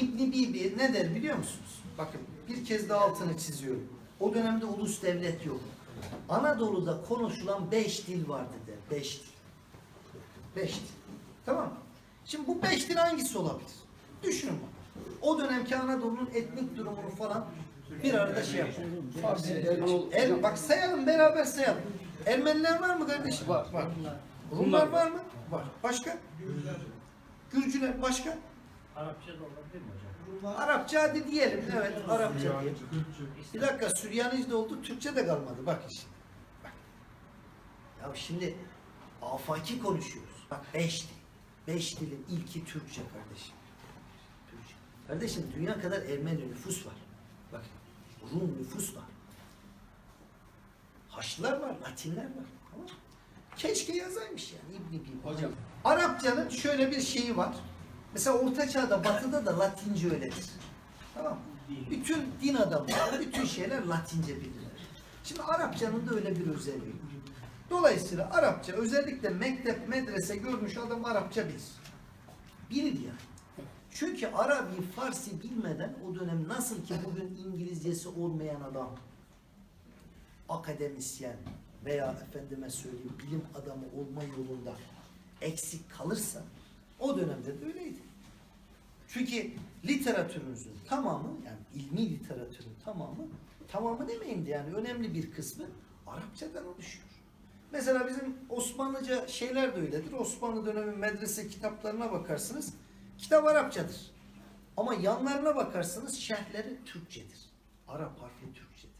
İbni Bibi ne der biliyor musunuz? Bakın bir kez daha altını çiziyorum. O dönemde ulus devlet yok. Anadolu'da konuşulan beş dil vardı der. Beş dil. Beş dil. Tamam mı? Şimdi bu beş dil hangisi olabilir? Düşünün bak. O dönemki Anadolu'nun etnik durumunu falan bir arada şey yapalım. El, bak sayalım beraber sayalım. Ermeniler var mı kardeşim? Var. var. Rumlar var mı? Var. Başka? Gürcüler başka? Arapça da olabilir mi hocam? Arapça hadi diyelim. Evet Arapça diyelim. Bir dakika Süryanice de oldu, Türkçe de kalmadı. Bak şimdi. Bak. Ya şimdi afaki konuşuyoruz. Bak beş dil. Beş dilin ilki Türkçe kardeşim. Türkçe. Kardeşim dünya kadar Ermeni nüfus var. Bak Rum nüfus var. Haçlılar var, Latinler var. Tamam? Keşke yazaymış yani İbn. Hocam. Arapçanın şöyle bir şeyi var. Mesela Orta Çağ'da, Batı'da da Latince öyledir. Tamam mı? Bütün din adamları, bütün şeyler Latince bilirler. Şimdi Arapçanın da öyle bir özelliği var. Dolayısıyla Arapça, özellikle mektep, medrese görmüş adam Arapça bilir. Bilir yani. Çünkü Arabi, Farsi bilmeden o dönem nasıl ki bugün İngilizcesi olmayan adam, akademisyen veya efendime söyleyeyim bilim adamı olma yolunda eksik kalırsa o dönemde de öyleydi. Çünkü literatürümüzün tamamı yani ilmi literatürün tamamı tamamı demeyeyim de yani önemli bir kısmı Arapçadan oluşuyor. Mesela bizim Osmanlıca şeyler de öyledir. Osmanlı dönemi medrese kitaplarına bakarsınız. Kitap Arapçadır. Ama yanlarına bakarsanız şerhleri Türkçedir. Arap harfi Türkçedir.